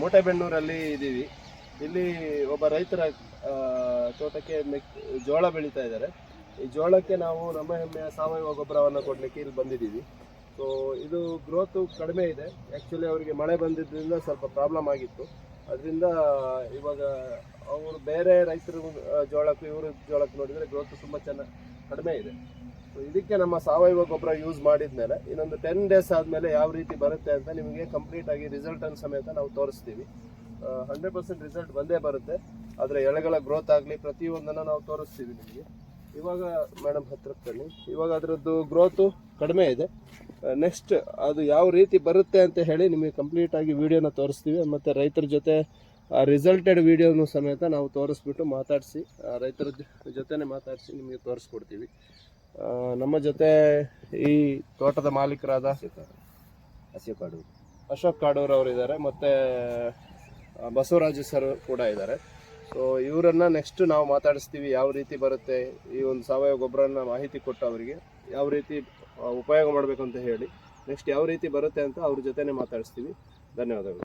ಮೂಟೆಬೆನ್ನೂರಲ್ಲಿ ಇದ್ದೀವಿ ಇಲ್ಲಿ ಒಬ್ಬ ರೈತರ ತೋಟಕ್ಕೆ ಮೆಕ್, ಜೋಳ ಬೆಳೀತಾ ಇದ್ದಾರೆ. ಈ ಜೋಳಕ್ಕೆ ನಾವು ನಮ್ಮ ಹೆಮ್ಮೆಯ ಸಾವಯವ ಗೊಬ್ಬರವನ್ನು ಕೊಡಲಿಕ್ಕೆ ಇಲ್ಲಿ ಬಂದಿದ್ದೀವಿ. ಸೊ ಇದು ಗ್ರೋತು ಕಡಿಮೆ ಇದೆ. ಆ್ಯಕ್ಚುಲಿ ಅವರಿಗೆ ಮಳೆ ಬಂದಿದ್ದರಿಂದ ಸ್ವಲ್ಪ ಪ್ರಾಬ್ಲಮ್ ಆಗಿತ್ತು. ಅದರಿಂದ ಇವಾಗ ಅವರು ಬೇರೆ ರೈತರು ಜೋಳಕ್ಕೂ ಇವರು ಜೋಳಕ್ಕೆ ನೋಡಿದರೆ ಗ್ರೋತು ತುಂಬ ಚೆನ್ನಾಗಿ ಕಡಿಮೆ ಇದೆ. ಇದಕ್ಕೆ ನಮ್ಮ ಸಾವಯವ ಗೊಬ್ಬರ ಯೂಸ್ ಮಾಡಿದ್ಮೇಲೆ ಇನ್ನೊಂದು ಟೆನ್ ಡೇಸ್ ಆದಮೇಲೆ ಯಾವ ರೀತಿ ಬರುತ್ತೆ ಅಂತ ನಿಮಗೆ ಕಂಪ್ಲೀಟ್ ಆಗಿ ರಿಸಲ್ಟ್ ರಿಸಲ್ಟನ್ನು ಸಮೇತ ನಾವು ತೋರಿಸ್ತೀವಿ. ಹಂಡ್ರೆಡ್ ಪರ್ಸೆಂಟ್ ರಿಸಲ್ಟ್ ಬಂದೇ ಬರುತ್ತೆ. ಆದರೆ ಎಳೆಗಳ ಗ್ರೋತ್ ಆಗಲಿ ಪ್ರತಿಯೊಂದನ್ನು ನಾವು ತೋರಿಸ್ತೀವಿ ನಿಮಗೆ. ಇವಾಗ ಮೇಡಮ್ ಹತ್ರಕ್ಕೆ ಇವಾಗ ಅದರದ್ದು ಗ್ರೋತು ಕಡಿಮೆ ಇದೆ. ನೆಕ್ಸ್ಟ್ ಅದು ಯಾವ ರೀತಿ ಬರುತ್ತೆ ಅಂತ ಹೇಳಿ ನಿಮಗೆ ಕಂಪ್ಲೀಟ್ ಆಗಿ ವಿಡಿಯೋನ ತೋರಿಸ್ತೀವಿ. ಮತ್ತು ರೈತರ ಜೊತೆ ಆ ರಿಸಲ್ಟೆಡ್ ವಿಡಿಯೋನು ಸಮೇತ ನಾವು ತೋರಿಸ್ಬಿಟ್ಟು ಮಾತಾಡಿಸಿ ರೈತರ ಜೊತೆನೇ ಮಾತಾಡಿಸಿ ನಿಮಗೆ ತೋರಿಸ್ಕೊಡ್ತೀವಿ. ನಮ್ಮ ಜೊತೆ ಈ ತೋಟದ ಮಾಲೀಕರಾದ ಅಶೋಕ್ ಕಾಡು ಅಶೋಕ್ ಕಾಡೂರ್ ಅವರು ಇದ್ದಾರೆ ಮತ್ತು ಬಸವರಾಜು ಸರ್ ಕೂಡ ಇದ್ದಾರೆ. ಸೊ ಇವರನ್ನ ನೆಕ್ಸ್ಟ್ ನಾವು ಮಾತಾಡಿಸ್ತೀವಿ ಯಾವ ರೀತಿ ಬರುತ್ತೆ ಈ ಒಂದು ಸಾವಯವ ಗೊಬ್ಬರನ ಮಾಹಿತಿ ಕೊಟ್ಟು ಅವರಿಗೆ ಯಾವ ರೀತಿ ಉಪಯೋಗ ಮಾಡಬೇಕು ಅಂತ ಹೇಳಿ ನೆಕ್ಸ್ಟ್ ಯಾವ ರೀತಿ ಬರುತ್ತೆ ಅಂತ ಅವ್ರ ಜೊತೆನೆ ಮಾತಾಡಿಸ್ತೀವಿ. ಧನ್ಯವಾದಗಳು.